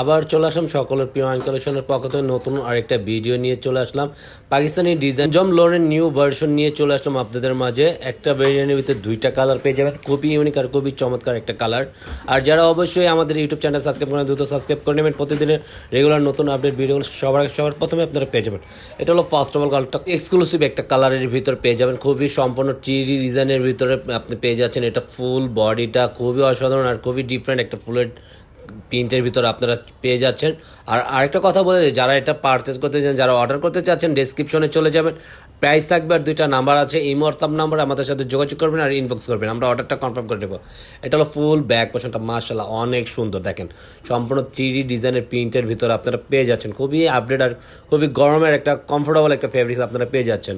আবার চলে আসলাম সকলের প্রিয় আইন পক্ষ থেকে নতুন আরেকটা ভিডিও নিয়ে চলে আসলাম। পাকিস্তানি ডিজাইন জম লোনের নিউ ভার্সন নিয়ে চলে আসলাম আপনাদের মাঝে। একটা ভেরিয়েন্টের ভিতরে দুইটা কালার পেয়ে যাবেন। খুবই ইউনিক আর খুবই চমৎকার একটা কালার আর যারা অবশ্যই আমাদের ইউটিউব চ্যানেল সাবস্ক্রাইব করেন দ্রুত সাবস্ক্রাইব করে নেবেন। প্রতিদিনের রেগুলার নতুন আপডেট ভিডিওগুলো সবার সবার প্রথমে আপনারা পেয়ে যাবেন। এটা হলো ফার্স্ট অফ অল কালারটা এক্সক্লুসিভ একটা কালারের ভিতর পেয়ে যাবেন। খুবই সম্পূর্ণ চিরি ডিজাইনের ভিতরে আপনি পেয়ে যাচ্ছেন। এটা ফুল বডিটা খুবই অসাধারণ আর খুবই ডিফারেন্ট একটা ফুলের প্রিন্টের ভিতর আপনারা পেয়ে যাচ্ছেন। আর আরেকটা কথা বলে যারা এটা পারচেস করতে চান, যারা অর্ডার করতে চাচ্ছেন ডেসক্রিপশনে চলে যাবেন। প্রাইস থাকবে আর দুইটা নাম্বার আছে, এই হোয়াটসঅ্যাপ নাম্বার আমাদের সাথে যোগাযোগ করবেন আর ইনবক্স করবেন। আমরা অর্ডারটা কনফার্ম করে দেবো এটা হলো ফুল ব্যাক পোর্শনটা মার্শাল্লাহ অনেক সুন্দর, দেখেন। সম্পূর্ণ থ্রি ডিজাইনের প্রিন্টের ভিতরে আপনারা পেয়ে যাচ্ছেন। খুবই আপডেট আর খুবই গরমের একটা কমফোর্টেবল একটা ফেব্রিক্স আপনারা পেয়ে যাচ্ছেন।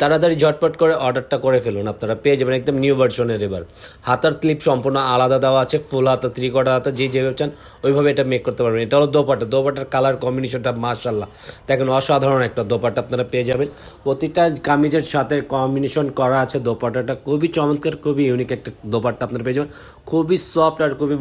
তাড়াতাড়ি ঝটপট করে অর্ডারটা করে ফেলুন, আপনারা পেয়ে যাবেন একদম নিউ ভার্সনের এবার। হাতার ক্লিপ সম্পূর্ণ আলাদা দেওয়া আছে, ফুল হাতা থ্রি হাতা, যে যেভাবে চান, ওইভাবে এটা মেক করতে পারবেন। এটা হলো দোপাটা দোপাটার কালার কম্বিনেশনটা মার্শাল্লাহ দেখেন অসাধারণ একটা দোপাটা আপনারা পেয়ে যাবেন। প্রতিটা কামিজের সাথে কম্বিনেশন করা আছে দোপাটাটা খুবই চমৎকার, খুবই ইউনিক একটা দোপাটা আপনারা পেয়ে যাবেন। খুবই সফট আর খুবই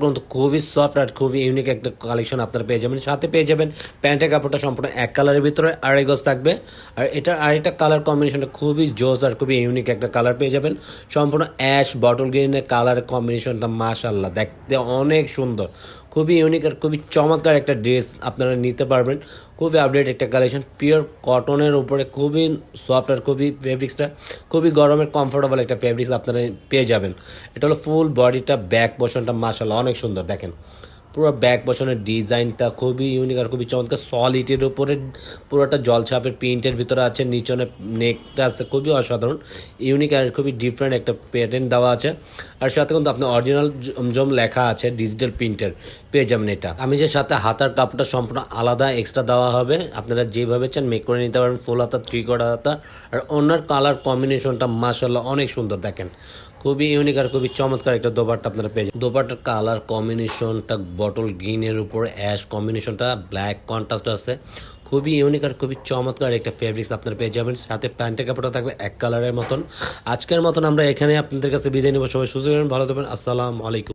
কিন্তু খুবই সফট আর খুবই ইউনিক একটা কালেকশন আপনারা পেয়ে যাবেন। সাথে পেয়ে যাবেন প্যান্টের কাপড়টা সম্পূর্ণ এক কালারের ভিতরে, আড়াই গজ থাকবে। আর এটা আরেকটা কালার কম্বিনেশনটা খুবই জোস আর খুবই ইউনিক একটা কালার পেয়ে যাবেন। সম্পূর্ণ অ্যাশ বটল গ্রিনের কালার কম্বিনেশনটা মাশাল্লাহ দেখতে অনেক সুন্দর। খুবই ইউনিক আর খুবই চমৎকার একটা ড্রেস আপনারা নিতে পারবেন। খুবই আপডেট একটা কালেকশন পিওর কটনের উপরে খুবই সফট আর খুবই ফেব্রিক্সটা খুবই গরমের কমফোর্টেবল একটা ফেব্রিক্স আপনারা পেয়ে যাবেন। এটা হলো ফুল বডিটা ব্যাক পোর্শনটা মাশাল্লাহ অনেক সুন্দর, দেখেন। পুরো ব্যাক বসানোর ডিজাইনটা খুবই ইউনিক আর খুবই চমৎকার। সলিডের উপরে পুরোটা জলছাপের প্রিন্টের ভিতরে আছে, নিচনে নেকটা আছে, খুবই অসাধারণ। ইউনিক আর খুবই ডিফারেন্ট একটা প্যাটার্ন দেওয়া আছে। আর সাথে কিন্তু আপনার অরিজিনাল জম লেখা আছে ডিজিটাল প্রিন্টের পেয়ে যাবেন এটা। আমি যে সাথে হাতার কাপড়টা সম্পূর্ণ আলাদা এক্সট্রা দেওয়া হবে, আপনারা যেভাবে চান মেক করে নিতে পারবেন ফুল হাতা থ্রি কোয়ার্টার হাতা। আর অন্যার কালার কম্বিনেশনটা মাসাল্লাহ অনেক সুন্দর, দেখেন। খুবই ইউনিক আর খুবই চমৎকার একটা দোপাট্টা আপনারা পেয়ে যাবেন। দোপাট্টার কালার কম্বিনেশনটা বটল গ্রিনের উপর অ্যাশ কম্বিনেশনটা ব্ল্যাক কন্ট্রাস্ট আছে। খুবই ইউনিক আর খুবই চমৎকার একটা ফেব্রিক্স আপনারা পেয়ে যাবেন। সাথে প্যান্টের কাপড়টা থাকবে এক কালারের মতন। আজকের মতন আমরা এখানে আপনাদের কাছে বিদায় নেব। সবাই সুযোগ ভালো থাকবেন। আসসালামু আলাইকুম।